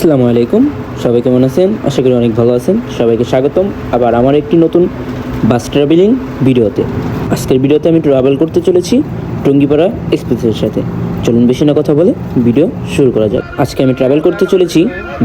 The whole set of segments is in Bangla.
আসসালামু আলাইকুম। সবাই কেমন আছেন? আশা করি অনেক ভালো আছেন। সবাইকে স্বাগতম। আবার আমার একটি নতুন বাস ট্রাভেলিং ভিডিওতে। আজকের ভিডিওতে আমি ট্রাভেল করতে চলেছি টঙ্গিপাড়া এক্সপ্রেসের সাথে। চলুন বেশি না কথা বলে ভিডিও শুরু করা যাক। আজকে আমি ট্রাভেল করতে চলেছি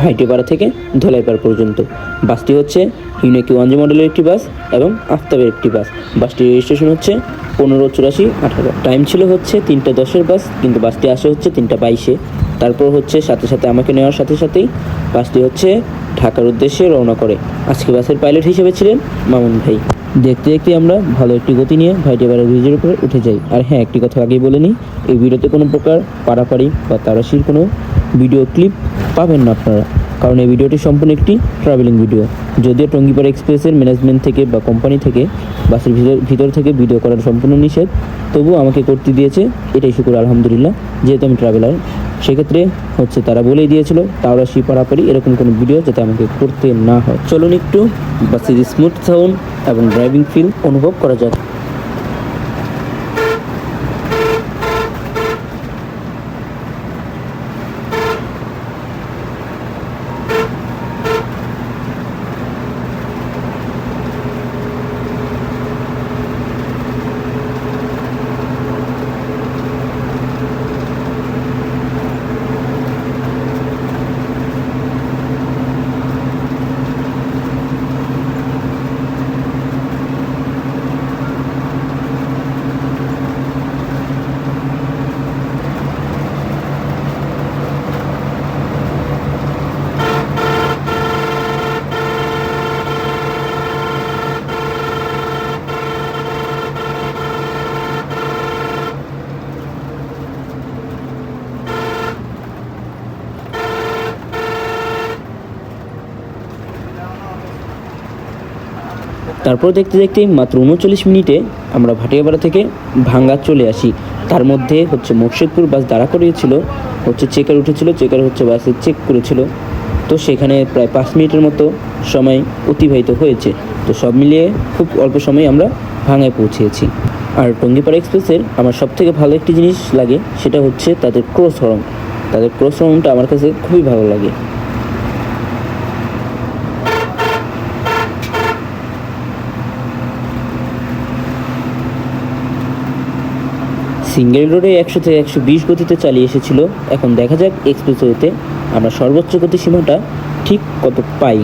ভাইটিপাড়া থেকে ধলাইপাড়া পর্যন্ত। বাসটি হচ্ছে ইউনিকি ওয়ানজি মডেলের একটি বাস এবং আফতাবের একটি বাস বাসটির রেজিস্ট্রেশন হচ্ছে পনেরো চুরাশি আঠারো। টাইম ছিল হচ্ছে তিনটা দশের বাস কিন্তু বাসটি আসে হচ্ছে তিনটা বাইশে। তারপর হচ্ছে সাথে সাথে আমাকে নেওয়ার সাথে সাথেই বাসটি হচ্ছে ঢাকার উদ্দেশ্যে রওনা করে। আজকে বাসের পাইলট হিসেবে ছিলেন মামুন ভাই। দেখতে দেখতে আমরা ভালো একটি গতি নিয়ে ভাইটিয়াবাড়া ব্রিজের উপরে উঠে যাই। আর হ্যাঁ একটি কথা আগেই বলে নিই, এই ভিডিওতে কোনো প্রকার পাড়াপাড়ি বা তারাশির কোনো ভিডিও ক্লিপ পাবেন না আপনারা। কারণ এই ভিডিওটি সম্পূর্ণ একটি ট্রাভেলিং ভিডিও যদিও টঙ্গিপাড়া এক্সপ্রেসের ম্যানেজমেন্ট থেকে বা কোম্পানি থেকে বাসের ভিতর ভিতর থেকে ভিডিও করার সম্পূর্ণ নিষেধ, তবুও আমাকে করতে দিয়েছে, এটাই শুকুর, আলহামদুলিল্লাহ। যেহেতু আমি ট্রাভেলার সেক্ষেত্রে হচ্ছে তারা বলেই দিয়েছিল তাওরাশি পারাপারি এরকম কোনো ভিডিও যাতে আমাকে করতে না হয়। চলুন একটু বাসের স্মুথ সাউন্ড এবং ড্রাইভিং ফিল অনুভব করা যাক। তারপর দেখতে দেখতে মাত্র উনচল্লিশ মিনিটে আমরা ভাটিয়াপাড়া থেকে ভাঙ্গা চলে আসি। তার মধ্যে হচ্ছে মুর্শিদপুর বাস দাঁড়া করিয়েছিল, হচ্ছে চেকার উঠেছিল, চেকার হচ্ছে বাসে চেক করেছিল। তো সেখানে প্রায় পাঁচ মিনিটের মতো সময় অতিবাহিত হয়েছে। তো সব মিলিয়ে খুব অল্প সময়ে আমরা ভাঙ্গায় পৌঁছেছি। আর টঙ্গিপাড়া এক্সপ্রেসের আমার সব থেকে ভালো একটি জিনিস লাগে, সেটা হচ্ছে তাদের ক্রস হরন তাদের ক্রস হরনটা আমার কাছে খুবই ভালো লাগে। সিঙ্গেল রোডে একশো থেকে একশো বিশ গতিতে চালিয়ে এসেছিল। এখন দেখা যাক এক্সপ্রেসওয়েতে আমরা সর্বোচ্চ গতি সীমাটা ঠিক কত পাই।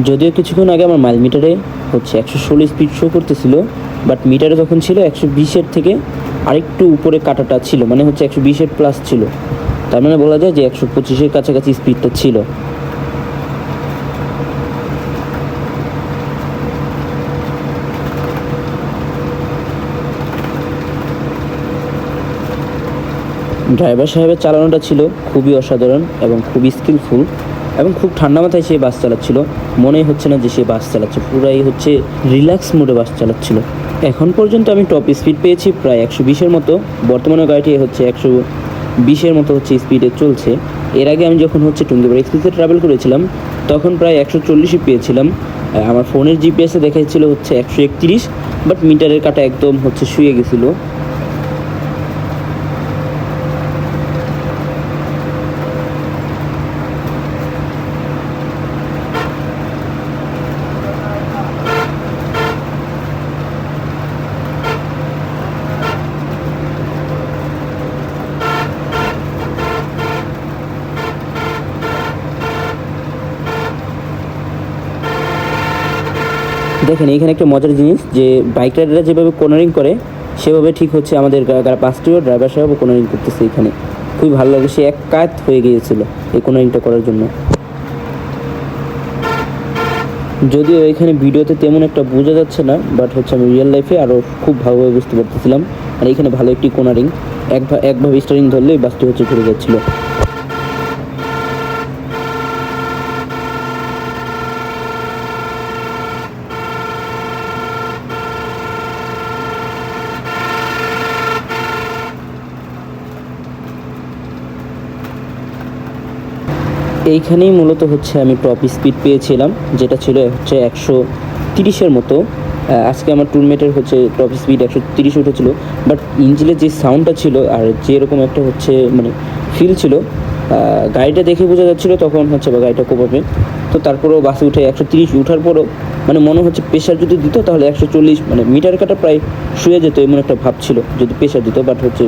যদিও কিছুক্ষণ আগে আমার মাইল মিটারে হচ্ছে একশো ষোলো স্পিড শো করতেছিল বাট মিটারে যখন ছিল একশো বিশের থেকে আরেকটু উপরে কাটাটা ছিল মানে হচ্ছে একশো বিশের প্লাস ছিল। তার মানে বলা যায় যে একশো পঁচিশের কাছাকাছি স্পিডটা ছিল। ড্রাইভার সাহেবের চালানোটা ছিল খুবই অসাধারণ এবং খুবই স্কিলফুল এবং খুব ঠান্ডা মাথায় সে বাস চালাচ্ছিল। মনেই হচ্ছে না যে সে বাস চালাচ্ছে। পুরাই হচ্ছে রিল্যাক্স মোডে বাস চালাচ্ছিল। এখন পর্যন্ত আমি টপ স্পিড পেয়েছি প্রায় একশো বিশের মতো। বর্তমানে গাড়িটি হচ্ছে একশো বিশের মতো হচ্ছে স্পিডে চলছে। এর আগে আমি যখন হচ্ছে টুঙ্গিপাড়া এক্সপ্রেসে ট্রাভেল করেছিলাম, তখন প্রায় একশো চল্লিশই পেয়েছিলাম। আমার ফোনের জিপিএসে দেখাচ্ছিল হচ্ছে একশো একত্রিশ বাট মিটারের কাটা একদম হচ্ছে শুয়ে গেছিল। দেখেন, এখানে একটা মজার জিনিস যে বাইক রাইডাররা যেভাবে কোনারিং করে, সেভাবে ঠিক হচ্ছে আমাদের পাঁচটিও ড্রাইভার সাহেবও কোনারিং করতেছে এখানে। খুবই ভালো লাগে, সে এক কাত হয়ে গিয়েছিল এই কোনারিংটা করার জন্য। যদিও এখানে ভিডিওতে তেমন একটা বোঝা যাচ্ছে না বাট হচ্ছে আমি রিয়েল লাইফে আরও খুব ভালোভাবে বুঝতে পারতেছিলাম। আর এখানে ভালো একটি কোনারিং এক একভাবে স্টারিং ধরলেই বাসটি হচ্ছে ঘুরে যাচ্ছিল। এইখানেই মূলত হচ্ছে আমি টপ স্পিড পেয়েছিলাম, যেটা ছিল হচ্ছে একশো তিরিশের মতো। আজকে আমার টুলমেটের হচ্ছে টপ স্পিড একশো তিরিশ উঠেছিল। বাট ইঞ্জিনের যে সাউন্ডটা ছিল আর যেরকম একটা হচ্ছে মানে ফিল ছিল গাড়িটা দেখে বোঝা যাচ্ছিল তখন হচ্ছে বা গাড়িটা কোপাবে। তো তারপরেও বাসে উঠে একশো তিরিশ উঠার পরও মানে মনে হচ্ছে প্রেশার যদি দিত তাহলে একশো চল্লিশ মানে মিটার কাটা প্রায় শুয়ে যেত এমন একটা ভাব ছিল, যদি প্রেশার দিত। বাট হচ্ছে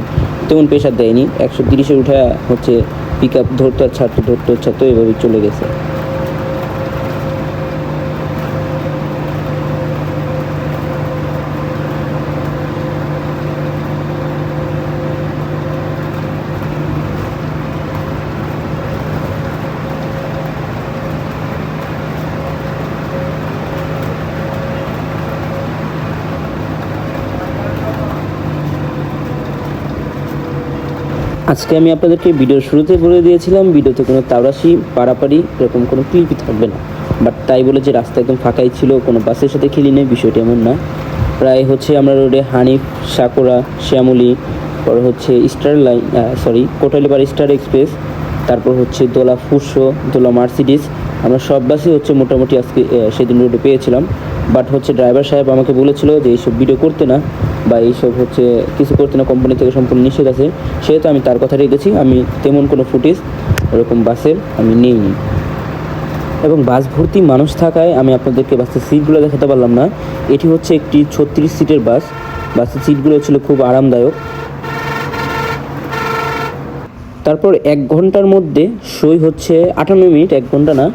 তেমন প্রেশার দেয়নি। একশো তিরিশে উঠা হচ্ছে পিক আপ ধরতে আর ছাড়তো ধরতো ছাড়তে এভাবে চলে গেছে। আজকে আমি আপনাদেরকে ভিডিওর শুরুতে বলে দিয়েছিলাম, ভিডিওতে কোনো তাওরাশি পারাপারি এরকম কোনো ক্লিপই থাকবে না। বাট তাই বলে যে রাস্তা একদম ফাঁকাই ছিল, কোনো বাসের সাথে খেলি নেই, বিষয়টা এমন না প্রায় হচ্ছে আমরা রোডে হানিফ, সাকুরা, শ্যামলি, পর হচ্ছে star line sorry Kotalipara star express, তারপর হচ্ছে দোলা ফুসো দোলা মার্সিডিস। আমরা সব বাসই হচ্ছে মোটামুটি আজকে সেদিন রোডে পেয়েছিলাম। বাট হচ্ছে ড্রাইভার সাহেব আমাকে বলেছিল যে এইসব ভিডিও করতে না বা এইসব হচ্ছে কিছু করতে না কোম্পানি থেকে সম্পূর্ণ নিষেধ আছে। সেহেতু আমি তার কথা রেখেছি আমি তেমন কোনো ফুটেজ এরকম বাসের আমি নিইনি। এবং বাস ভর্তি মানুষ থাকায় আমি আপনাদেরকে বাসের সিটগুলো দেখাতে পারলাম না। এটি হচ্ছে একটি ছত্রিশ সিটের বাস। বাসের সিটগুলো ছিল খুব আরামদায়ক। তারপর এক ঘণ্টার মধ্যে সই হচ্ছে আটান্ন মিনিট, এক ঘণ্টা না,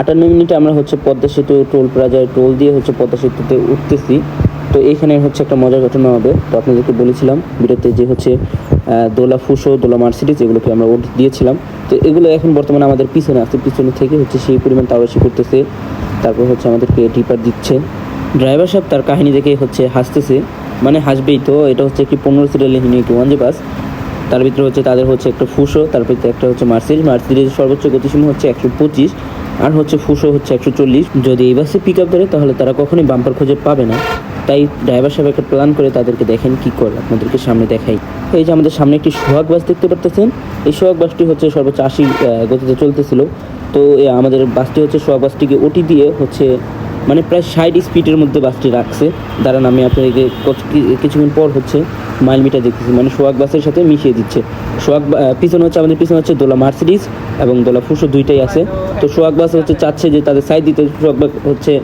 আটান্ন মিনিটে আমরা হচ্ছে পদ্মা সেতু, টোল প্লাজায় টোল দিয়ে হচ্ছে পদ্মা সেতুতে উঠতেছি। তো এইখানে হচ্ছে একটা মজার ঘটনা হবে। তো আপনাদেরকে বলেছিলাম বিরতে যে হচ্ছে দোলা ফুসো, দোলা মার্সিডিস এগুলোকে আমরা ওট দিয়েছিলাম। তো এগুলো এখন বর্তমানে আমাদের পিছনে আছে। পিছনে থেকে হচ্ছে সেই পরিমাণ তাওয়াশি করতেছে। তারপর হচ্ছে আমাদেরকে টিপার দিচ্ছে। ড্রাইভার সাহেব তার কাহিনী দেখে হচ্ছে হাসতেছে। মানে হাসবেই তো, এটা হচ্ছে একটি পনেরো সিটের লিহিনী একটি ওয়ান বাস। তার ভিতরে হচ্ছে তাদের হচ্ছে একটা ফুসো, তার ভিতরে একটা হচ্ছে মার্সিডিজ মার্সিডিজের সর্বোচ্চ গতিসীমা হচ্ছে একশো পঁচিশ আর হচ্ছে ফুসো হচ্ছে একশো চল্লিশ। যদি এই বাসে পিক আপ ধরে, তাহলে তারা কখনোই বাম্পার খুঁজে পাবে না। তাই ড্রাইভার সাহেব একটা প্ল্যান করে তাদেরকে দেখেন কি করে, আপনাদেরকে সামনে দেখাই। এই যে আমাদের সামনে একটি সোহাগ বাস দেখতে পারতেছেন। এই সোহাগ বাসটি হচ্ছে সর্বোচ্চ আশি গতিতে চলতেছিল। তো আমাদের বাসটি হচ্ছে সোহাগ বাসটিকে ওটি দিয়ে হচ্ছে মানে প্রায় ষাট স্পিডের মধ্যে বাসটি রাখছে। দাঁড়ান, আমি আপনাদেরকে কত- কি- কিছুক্ষণ পর হচ্ছে মাইল মিটার দেখতেছি। মানে সোহাগ বাসের সাথে মিশিয়ে দিচ্ছে। বা- পিছনে হচ্ছে আমাদের পিছনে হচ্ছে দোলা মার্সিডিস এবং দোলা ফুসো দুইটাই আছে। তো সোহাগ বাস হচ্ছে চাচ্ছে যে তাদের সাইড দিতে, সোহাগ বাস হচ্ছে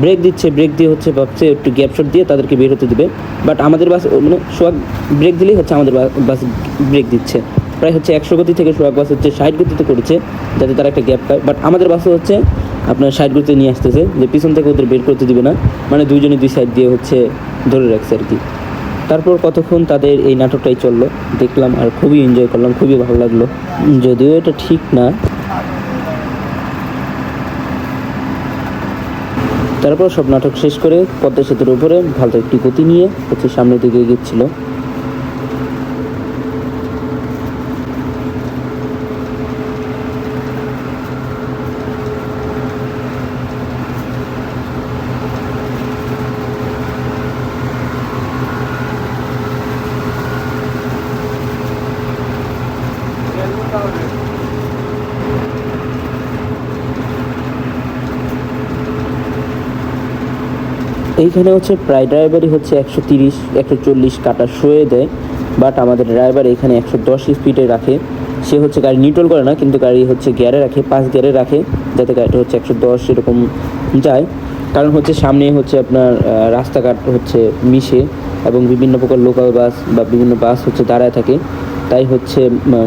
ব্রেক দিচ্ছে। ব্রেক দিয়ে হচ্ছে ভাবছে একটু গ্যাপ শট দিয়ে তাদেরকে বের হতে দেবে। বাট আমাদের বাস মানে সোহাগ ব্রেক দিলেই হচ্ছে আমাদের বাস ব্রেক দিচ্ছে। প্রায় হচ্ছে একশো গতি থেকে সোহাগ বাস হচ্ছে ষাট গতিতে করেছে, যাতে তারা একটা গ্যাপ পায়। বাট আমাদের বাসে হচ্ছে আপনার সাইড করতে নিয়ে আসতেছে, যে পিছন থেকে ওদের বের করতে দিবে না। মানে দুইজনে দুই সাইড দিয়ে হচ্ছে ধরে রাখছে আর কি। তারপর কতক্ষণ তাদের এই নাটকটাই চলল, দেখলাম আর খুবই এনজয় করলাম, খুবই ভালো লাগল। যদিও এটা ঠিক না। তারপর সব নাটক শেষ করে পদ্মা সেতুর উপরে ভালো একটি গতি নিয়ে হচ্ছে সামনের দিকে এগিয়েছিল এইখানে হচ্ছে প্রায় ড্রাইভারই হচ্ছে একশো তিরিশ, একশো চল্লিশ কাটা শোয়ে দেয়। বাট আমাদের ড্রাইভার এখানে একশো দশ স্পিডে রাখে। সে হচ্ছে গাড়ি নিউট্রল করে না, কিন্তু গাড়ি হচ্ছে গিয়ারে রাখে, পাঁচ গিয়ারে রাখে, যাতে গাড়িটা হচ্ছে একশো দশ এরকম যায়। কারণ হচ্ছে সামনে হচ্ছে আপনার রাস্তাঘাট হচ্ছে মিশে এবং বিভিন্ন প্রকার লোকাল বাস বা বিভিন্ন বাস হচ্ছে দাঁড়ায় থাকে। তাই হচ্ছে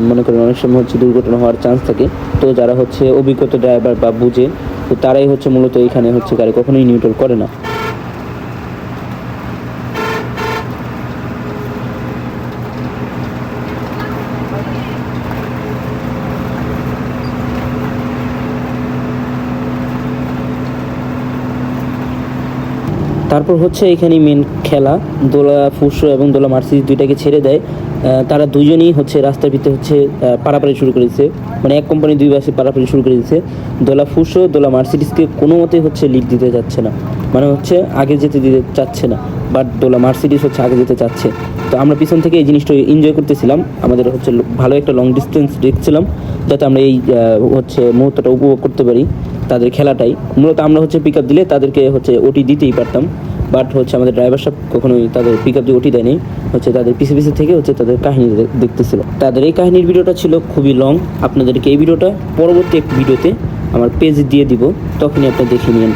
মনে করেন অনেক সময় হচ্ছে দুর্ঘটনা হওয়ার চান্স থাকে। তো যারা হচ্ছে অভিজ্ঞতা ড্রাইভার বা বুঝে, তো তারাই হচ্ছে মূলত এখানে হচ্ছে গাড়ি কখনোই নিউট্রাল করে না। তারপর হচ্ছে এখানে মেন খেলা দোলা ফুসো এবং দোলা মার্সিডিজ দুইটাকে ছেড়ে দেয়। তারা দুজনেই হচ্ছে রাস্তার ভিতরে হচ্ছে আহ, পারাপারি শুরু করেছে মানে এক কোম্পানি দুই বাসে পারাপারি শুরু করে দিয়েছে দোলা ফুসো দোলা মার্সিডিসকে কোনো মতে হচ্ছে লিড দিতে যাচ্ছে না। মানে হচ্ছে আগে যেতে দিতে চাচ্ছে না। বাট দোলা মার্সিডিস হচ্ছে আগে যেতে চাচ্ছে। তো আমরা পিছন থেকে এই জিনিসটা এনজয় করতেছিলাম। আমাদের হচ্ছে ভালো একটা লং ডিস্টেন্স দেখছিলাম যাতে আমরা এই হচ্ছে মুহূর্তটা উপভোগ করতে পারি। তাদের খেলাটাই। মূলত আমরা হচ্ছে পিক আপ দিলে তাদেরকে হচ্ছে ওটি দিতেই পারতাম। বাট হচ্ছে আমাদের ড্রাইভার সাহেব কখনোই তাদের পিক আপ দিয়ে ওটি দেয়নি। হচ্ছে তাদের পিছে পিছে থেকে হচ্ছে তাদের কাহিনী দেখতেছিল। তাদের এই কাহিনীর ভিডিওটা ছিল খুবই লং আপনাদেরকে এই ভিডিওটা পরবর্তী এক ভিডিওতে আমার পেজ দিয়ে দিব। তখনই আপনি দেখে নিন।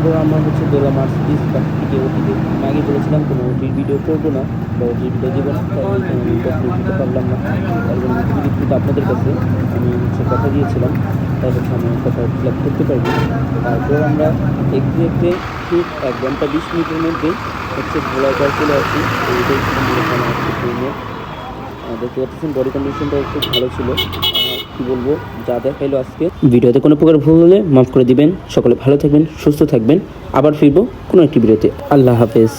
তারপর আমরা হচ্ছে দোলা মার্সিডিস থেকে ওটিতে আমি আগে বলেছিলাম কোনো ওটির ভিডিও করব না বা ওটির ভিডিও দেবো না কখনো দিতে পারলাম না। তারপর কিন্তু আপনাদের কাছে আমি হচ্ছে কথা দিয়েছিলাম তাই হচ্ছে আমি কথা ফিল করতে পারব। তারপর আমরা দেখতে দেখতে ঠিক এক ঘণ্টা বিশ মিনিটের মধ্যে হচ্ছে ভোলাঘর চলে আসি। আহ, দেখতে পাচ্ছেন? বডি কন্ডিশনটা খুব ভালো ছিল। কি বলব, যা দেখাইলো আজকে। ভিডিওতে কোনো প্রকার ভুল হলে মাফ করে দিবেন। সকলে ভালো থাকবেন, সুস্থ থাকবেন। আবার ফিরবো কোনো একটি ভিডিওতে। আল্লাহ হাফেজ।